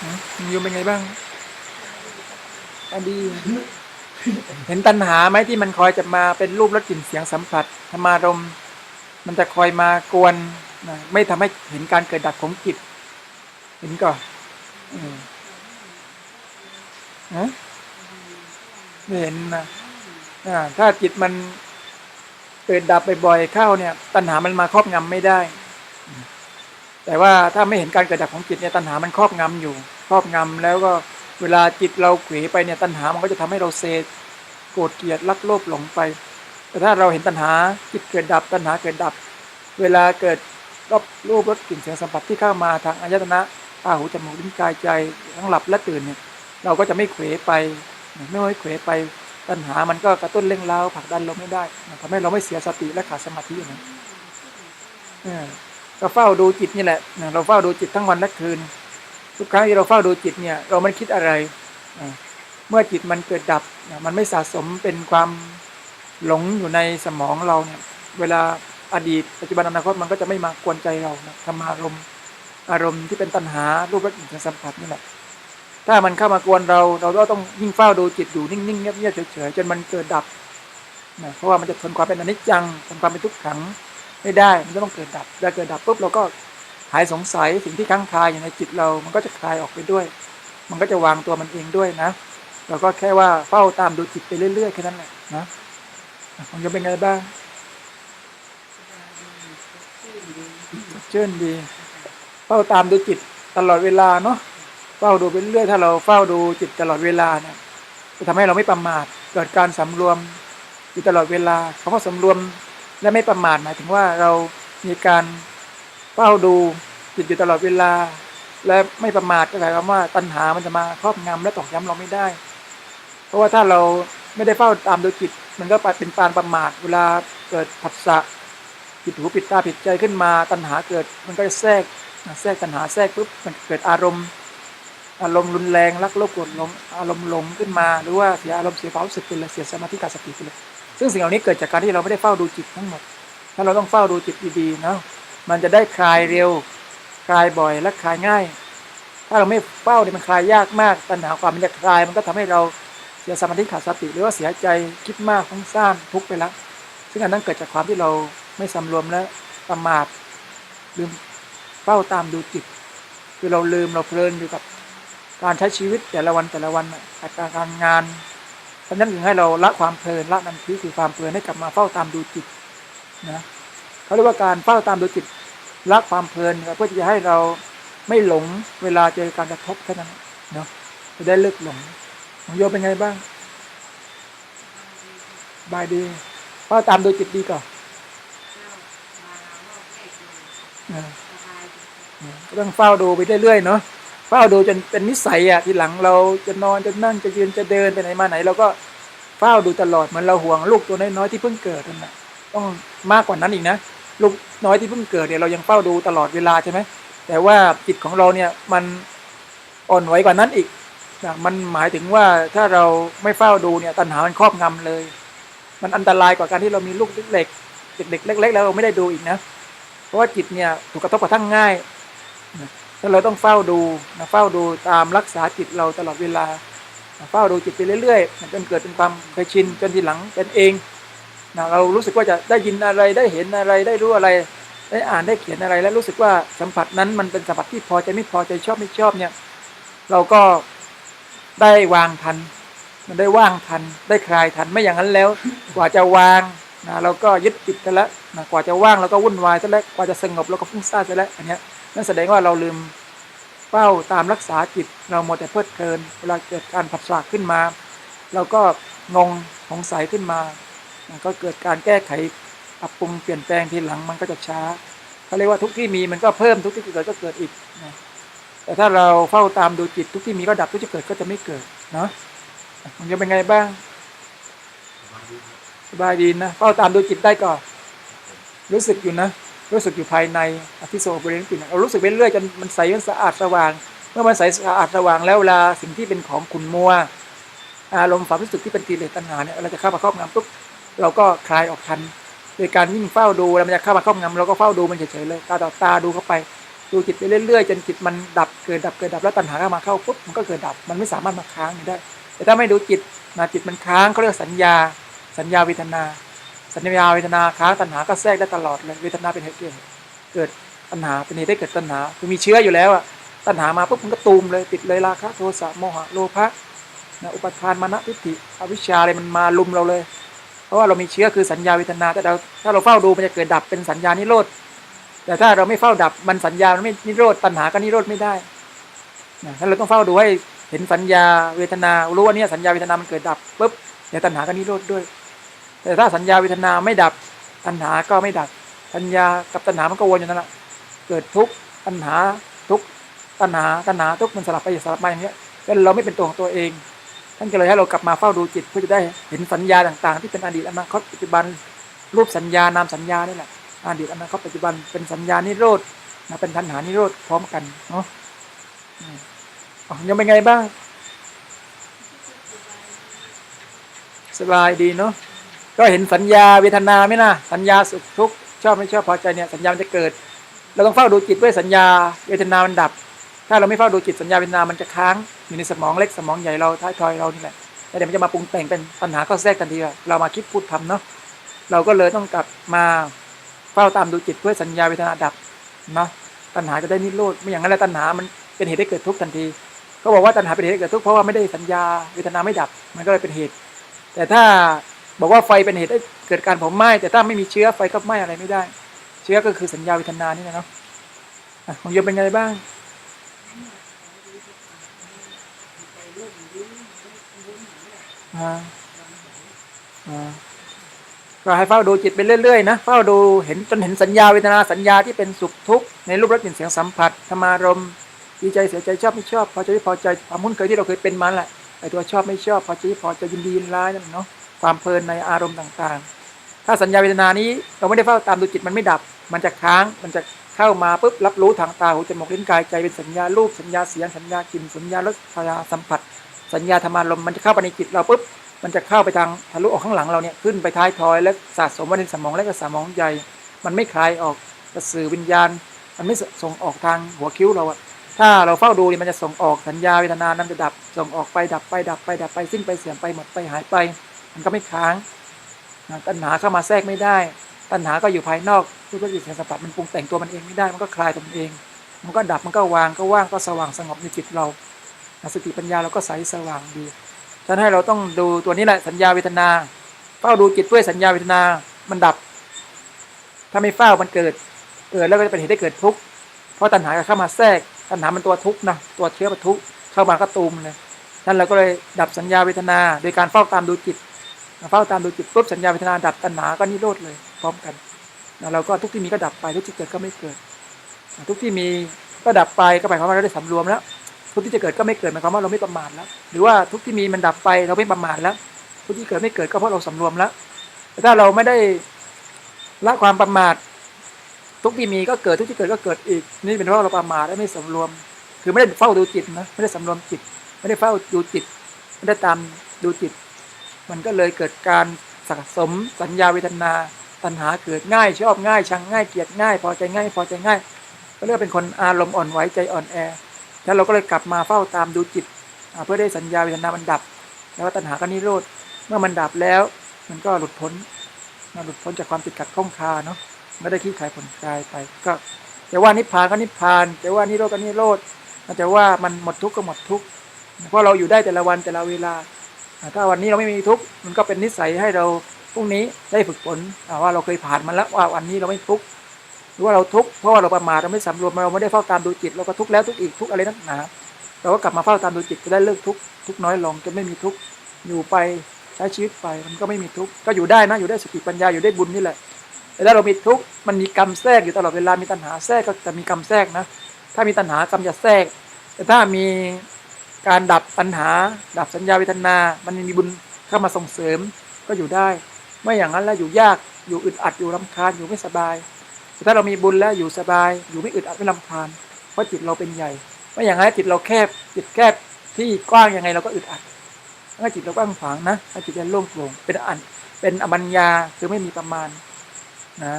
หืมโยมเป็นไงบ้างอดี เห็นตัณหาไหมที่มันคอยจะมาเป็นรูปรสกลิ่นเสียงสัมผัสธรรมารมมันจะคอยมากวนนะไม่ทำให้เห็นการเกิดดับของจิต เห็นก่อนอืมฮะเห็นนะถ้าจิตมันเกิดดับบ่อยๆเข้าเนี่ย ตัณหามันมาครอบงำไม่ได้ แต่ว่าถ้าไม่เห็นการเกิดดับของจิตเนี่ยตัณหามันครอบงำอยู่ ครอบงำแล้วก็เวลาจิตเราเขวไปเนี่ยตัณหามันก็จะทำให้เราเซโกรธเกลียดรักโลภหลงไป แต่ถ้าเราเห็นตัณหาจิตเกิดดับ ตัณหาเกิดดับ เวลาเกิดรอบรูปรสกลิ่นเสียงสัมผัสที่เข้ามาทางอายตนะตาหูจมูกลิ้นกายใจทั้งหลับและตื่นเนี่ยเราก็จะไม่เขวไป ไม่ไม่เขวไปตัณหามันก็กระตุ้นเร่งเร้าผลักดันเราไม่ได้ทำให้เราไม่เสียสติและขาดสมาธิอย่างนั้นเออ ก็เฝ้าดูจิตนี่แหละเราเฝ้าดูจิตทั้งวันและคืน ทุกครั้งที่เราเฝ้าดูจิตเนี่ย เราไม่คิดอะไรเมื่อจิตมันเกิดดับมันไม่สะสมเป็นความหลงอยู่ในสมองเราเนี่ยเวลาอดีตปัจจุบันอนาคตมันก็จะไม่มากวนใจเรานะธรรมารมณ์อารมณ์ที่เป็นตัณหารูปรสกลิ่นสัมผัสนี่แหละถ้ามันเข้ามากวนเราเราก็ต้องยิ่งเฝ้าดูจิตอยู่นิ่งๆเงียบๆเฉยๆจนมันเกิดดับนะเพราะว่ามันจะทนความเป็นอนิจจังทนความเป็นทุกขัง ไม่ได้มันจะต้องเกิดดับเวลาเกิดดับปุ๊บเราก็หายสงสัยสิ่งที่ค้างคาอยู่ในจิตเรา มันก็จะคลายออกไปด้วย มันก็จะวางตัวมันเองด้วยนะ เราก็แค่ว่าเฝ้าตามดูจิตไปเรื่อยๆแค่นั้นแหละนะมันจะเป็นไงบ้างสดชื่นดี เฝ้าตามดูจิตตลอดเวลาเนาะ เฝ้าดูไปเรื่อยถ้าเราเฝ้าดูจิตตลอดเวลาเนี่ยจะทำให้เราไม่ประมาท เกิดการสำรวมอยู่ตลอดเวลาคำว่าสำรวม และไม่ประมาทหมายถึงว่าเรามีการเฝ้าดูจิตอยู่ตลอดเวลา และไม่ประมาทก็หมายความว่าตัณหามันจะมาครอบงำและตอกย้ำเราไม่ได้ เพราะว่าถ้าเราไม่ได้เฝ้าตามดูจิต มันก็เป็นการประมาทเวลาเกิดผัสสะปิดหูปิดตาปิดใจขึ้นมาตัณหาเกิด มันก็จะแทรกแทรกตัณหาแทรกปุ๊บมันเกิดอารมณ์ อารมณ์รุนแรงรักโลภโกรธหลงอารมณ์หลงขึ้นมา หรือว่าเสียอารมณ์เสียความรู้สึกไปเลยเสียสมาธิขาดสติไปเลย ซึ่งสิ่งเหล่านี้เกิดจากการที่เราไม่ได้เฝ้าดูจิตทั้งหมด ถ้าเราต้องเฝ้าดูจิตดีๆเนาะ มันจะได้คลายเร็ว คลายบ่อยและคลายง่าย ถ้าเราไม่เฝ้าเนี่ยมันคลายยากมากตัณหาความมันจะคลาย มันก็ทำให้เราเสียสมาธิขาดสติหรือว่าเสียใจคิดมากฟุ้งซ่านทุกไปแล้ว ซึ่งอันนั้นเกิดจากความที่เราไม่สำรวมและประมาทลืมเฝ้าตามดูจิต คือเราลืมเราเพลินอยู่กับการใช้ชีวิตแต่ละวันแต่ละวันน่กาการงาน ฉะนั้นถึงให้เราละความเพลินละนันทีคือความเพลินให้กลับมาเฝ้าตามดูจิตนะเขาเรียกว่าการเฝ้าตามดูจิตละความเพลินเพื่อที่จะให้เราไม่หลงเวลาเจอการกระทบแค่นั้นเนาะจะได้เลิกหลงของโยมเป็นไงบ้างบายดีเฝ้าตามดูจิตดีก่อนนะก็ต้องเฝ้าดูไปเรื่อยๆเนาะ เฝ้าดูจนเป็นนิสัยอะทีหลังเราจะนอนจะนั่งจะยืนจะเดินไปไหนมาไหนเราก็เฝ้าดูตลอดเหมือนเราห่วงลูกตัวน้อยๆที่เพิ่งเกิดนั่นแหละต้องมากกว่านั้นอีกนะลูกน้อยที่เพิ่งเกิดเนี่ยเรายังเฝ้าดูตลอดเวลาใช่ไหมแต่ว่าจิตของเราเนี่ยมันอ่อนไหวกว่านั้นอีกนะมันหมายถึงว่าถ้าเราไม่เฝ้าดูเนี่ยตัณหามันครอบงำเลย มันอันตรายกว่าการที่เรามีลูกเล็กเด็กเล็ก ๆ แล้วเราไม่ได้ดูอีกนะ เพราะว่าจิตเนี่ยถูกกระทบกระทั่งง่าย นะถ้าเราต้องเฝ้าดูนะเฝ้าดูตามรักษาจิตเราตลอดเวลานะเฝ้าดูจิตไปเรื่อยๆจนเกิดเป็นความเคยชินจนทีหลังเป็นเองนะเรารู้สึกว่าจะได้ยินอะไรได้เห็นอะไรได้รู้อะไร ได้อ่านได้เขียนอะไร แล้วรู้สึกว่าสัมผัสนั้นมันเป็นสัมผัสที่พอใจไม่พอใจชอบไม่ชอบเนี่ย เราก็ได้วางทัน มันได้ว่างทัน ได้คลายทันไม่อย่างนั้นแล้ว กว่าจะวางนะเราก็ยึดติดกันแล้วนะกว่าจะว่างเราก็วุ่นวายซะแล้วกว่าจะสงบเราก็ฟุ้งซ่านซะแล้วอันเนี้ย นั่นแสดงว่าเราลืมเป้าตามรักษาจิตเราหมดแต่เพลิดเพลินเวลาเกิดการผัสสะขึ้นมา เราก็งงสงสัยขึ้นมาก็เกิดการแก้ไขปรับปรุงเปลี่ยนแปลงทีหลังมันก็จะช้าเขาเรียกว่าทุกที่มีมันก็เพิ่มทุกที่เกิดก็เกิดอีกนะแต่ถ้าเราเฝ้าตามดูจิตทุกที่มีก็ดับทุกที่เกิดก็จะไม่เกิดเนาะมันจะเป็นไงบ้างสบายดีนะเฝ้าตามดูจิตได้ก่อนรู้สึกอยู่นะ รู้สึกอยู่ภายในอธิโซบริเวณจิตเรารู้สึกไปเรื่อยจนมันใสมันสะอาดสว่าง เมื่อมันใสสะอาดสว่างแล้วเวลาสิ่งที่เป็นของขุนมัว อารมณ์ความรู้สึกที่เป็นกิเลสตัณหาเนี่ยเราจะเข้ามาครอบงำปุ๊บเราก็คลายออกทันโดยการยิ่งเฝ้าดูแล้วมันจะเข้ามาครอบงำเราก็เฝ้าดูมันเฉยๆเลยตาต่อตาดูเข้าไปดูจิตไปเรื่อยๆจนจิตมันดับเกิดดับเกิดดับแล้วตัณหาก็มาเข้าปุ๊บมันก็เกิดดับมันไม่สามารถมาค้างได้ แต่ถ้าไม่ดูจิตนะจิตมันค้างเขาเรียกสัญญา สัญญาเวทนา สัญญาเวทนาค้างตัณหาก็แทรกได้ตลอดเลยเวทนาเป็นเหตุเกิดตัณหาเป็นเหตุได้เกิดตัณหาคือมีเชื้ออยู่แล้วอะตัณหามาปุ๊บมันก็ตูมเลยติดเลยราคะโทสะโมหะโลภะนะอุปทานมานะทิฏฐิอวิชชาอะไรมันมาลุมเราเลย เพราะว่าเรามีเชื้อคือสัญญาเวทนาแต่เราถ้าเราเฝ้าดูมันจะเกิดดับเป็นสัญญานิโรธแต่ถ้าเราไม่เฝ้าดับมันสัญญามันไม่นิโรธตัณหาก็นิโรธไม่ได้นะถ้าเราต้องเฝ้าดูให้เห็นสัญญาเวทนารู้ว่าเนี่ยสัญญาเวทนามันเกิดดับปุ๊บเดี๋ยวตัณหาก็นิโรธด้วย แต่ถ้าสัญญาเวทนาไม่ดับตัณหาก็ไม่ดับสัญญากับตัณหามันก็วนอยู่นั่นแหละเกิดทุกข์ตัณหาทุกข์ตัณหาตัณหาทุกข์มันสลับไปสลับมาอย่างเงี้ยก็เราไม่เป็นตัวของตัวเองท่านก็เลยให้เรากลับมาเฝ้าดูจิตเพื่อจะได้เห็นสัญญาต่าง ๆ ที่เป็นอดีตอนาคตปัจจุบันรูปสัญญานามสัญญานี่แหละอดีตอนาคตปัจจุบันเป็นสัญญานิโรธนะเป็นทันหานิโรธพร้อมกันเนาะยังเป็นไงบ้าง สบายดีเนาะ ก็เห็นสัญญาเวทนาไหมนะสัญญาสุขทุกข์ชอบไม่ชอบพอใจเนี่ยสัญญามันจะเกิด เราต้องเฝ้าดูจิตด้วยสัญญาเวทนามันดับ ถ้าเราไม่เฝ้าดูจิตสัญญาเวทนามันจะค้างอยู่ในสมองเล็กสมองใหญ่เราท้ายทอยเรานี่แหละแล้วเดี๋ยวมันจะมาปรุงแต่งเป็นปัญหาก็แทรกทันทีว่าเรามาคิดพูดทำเนาะเราก็เลยต้องกลับมาเฝ้าตามดูจิตเพื่อสัญญาเวทนาดับเนาะตัณหาจะได้นิโรธไม่อย่างนั้นแล้วตัณหามันเป็นเหตุให้เกิดทุกข์ทันที ก็บอกว่าตัณหาเป็นเหตุให้เกิดทุกข์เพราะว่าไม่ได้สัญญาเวทนาไม่ดับ มันก็เลยเป็นเหตุ แต่ถ้า บอกว่าไฟเป็นเหตุให้เกิดการเผาไหม้แต่ถ้าไม่มีเชื้อไฟก็ไหม้อะไรไม่ได้ เชื้อก็คือสัญญาเวทนานี่นะเนาะของโยมเป็นไงบ้างก็ให้เฝ้าดูจิตไปเรื่อยๆนะเฝ้าดูเห็นจนเห็นสัญญาเวทนาสัญญาที่เป็นสุขทุกข์ในรูปรสกลิ่นเสียงสัมผัสธรรมารมดีใจเสียใจชอบไม่ชอบพอใจไม่พอใจความคุ้นเคยที่เราเคยเป็นมาแหละไอตัวชอบไม่ชอบพอใจไม่พอใจยินดียินร้ายนั่นเนาะ ความเพลินในอารมณ์ต่างๆ ถ้าสัญญาเวทนานี้เราไม่ได้เฝ้าตามดูจิตมันไม่ดับ มันจะค้างมันจะเข้ามาปุ๊บรับรู้ทางตาหูจมูกลิ้นกายใจเป็นสัญญารูปสัญญาเสียงสัญญากลิ่นสัญญารสสัญญาสัมผัส สัญญาธรรมารมมันจะเข้าไปในจิตเราปุ๊บมันจะเข้าไปทางทะลุออกข้างหลังเราเนี่ยขึ้นไปท้ายทอยและสะสมไว้ในสมองและก็สมองใหญ่มันไม่คลายออกกระสือวิญญาณ มันไม่ส่งออกทางหัวคิ้วเราอะถ้าเราเฝ้าดูนี่มันจะส่งออกสัญญาเวทนานั้นจะดับส่งออกไปดับไปดับไปดับไปสิ้นไปเสื่อมไปหมดไปหายไป มันก็ไม่ค้างตัณหาเข้ามาแทรกไม่ได้ ตัณหาก็อยู่ภายนอกทุกข์จิตสัมผัสมันปรุงแต่งตัวมันเองไม่ได้ มันก็คลายตัวมันเอง มันก็ดับมันก็วางก็ว่างก็สว่างสงบในจิตเราสติปัญญาเราก็ใสสว่างดีฉะนั้นให้เราต้องดูตัวนี้แหละสัญญาเวทนาเฝ้าดูจิตด้วยสัญญาเวทนามันดับ ถ้าไม่เฝ้ามันเกิดเกิดแล้วก็จะเป็นเหตุให้เกิดทุกข์เพราะตัณหาเข้ามาแทรกตัณหามันตัวทุกข์นะตัวเชื้อมัทุกข์เข้ามาก็ตูมเลยท่านเราก็เลยดับสัญญาเวทนา โดยการเฝ้าตามดูจิต เฝ้าตามดูจิตปุ๊บสัญญาเวทนาดับตัณหาก็นิโรธเลย พร้อมกันแล้วเราก็ทุกที่มีก็ดับไปทุกที่เกิดก็ไม่เกิด ทุกที่มีก็ดับไปก็หมายความว่าเราได้สำรวมแล้ว ทุกที่จะเกิดก็ไม่เกิดหมายความว่าเราไม่ประมาทแล้ว หรือว่าทุกที่มีมันดับไปเราไม่ประมาทแล้ว ทุกที่เกิดไม่เกิดก็เพราะเราสำรวมแล้วแต่ถ้าเราไม่ได้ละความประมาททุกที่มีก็เกิดทุกที่เกิดก็เกิดอีก นี่เป็นเพราะเราประมาทและไม่สำรวม คือไม่ได้เฝ้าดูจิตนะไม่ได้สำรวมจิต ไม่ได้เฝ้าดูจิต ไม่ได้ตามดูจิต มันก็เลยเกิดการสะสมสัญญาเวทนาตัณหาเกิดง่าย ชอบง่ายชังง่ายเกลียดง่าย พอใจง่าย พอใจง่าย ก็เรียกว่าเป็นคนอารมณ์อ่อนไหวใจอ่อนแอ แล้วเราก็เลยกลับมาเฝ้าตามดูจิต เพื่อได้สัญญาเวทนามันดับ แล้วตัณหาก็นิโรธเมื่อมันดับแล้ว มันก็หลุดพ้นนหลุดพ้นจากความติดขัดข้องคาเนาะไม่ได้ขี้ขายผลกายไป ก็จะว่านิพพานก็นิพพานจะว่านิโรธก็นิโรธจะว่ามันหมดทุกข์ก็หมดทุกข์เพราะเราอยู่ได้แต่ละวันแต่ละเวลา ถ้าวันนี้เราไม่มีทุกข์มันก็เป็นนิสัยให้เราพรุ่งนี้ได้ฝึกฝนว่าเราเคยผ่านมาแล้วว่าวันนี้เราไม่ทุกข์หรือว่าเราทุกข์เพราะว่าเราประมาทเราไม่สำรวมเราไม่ได้เฝ้าตามดูจิตเราก็ทุกข์แล้วทุกข์อีกทุกข์อะไรนักหนาเราก็กลับมาเฝ้าตามดูจิตจะได้เลิกทุกข์ทุกข์น้อยลงจะไม่มีทุกข์อยู่ไปใช้ชีวิตไปมันก็ไม่มีทุกข์ก็อยู่ได้นะอยู่ได้สติปัญญาอยู่ได้บุญนี่แหละแต่ถ้าเรามีทุกข์มันมีกรรมแทรกอยู่ตลอดเวลามีตัณหาแทรกก็จะมีกรรมแทรกนะ ถ้ามีตัณหากรรมจะแทรก แต่ถ้ามี การดับตัณหา ดับสัญญาเวทนา มันมีบุญเข้ามาส่งเสริมก็อยู่ได้ ไม่อย่างนั้นแล้วอยู่ยากอยู่อึดอัดอยู่รำคาญอยู่ไม่สบายแต่ถ้าเรามีบุญแล้วอยู่สบาย อยู่ไม่อึดอัดไม่ลำคาญเพราะจิตเราเป็นใหญ่ ไม่อย่างนั้นจิตเราแคบจิตแคบที่กว้างยังไงเราก็อึดอัดถ้าจิตเรากว้างขวางนะถ้าจิตเราโล่งโปร่งเป็นอันเป็นอมัญญาคือไม่มีประมาณนะ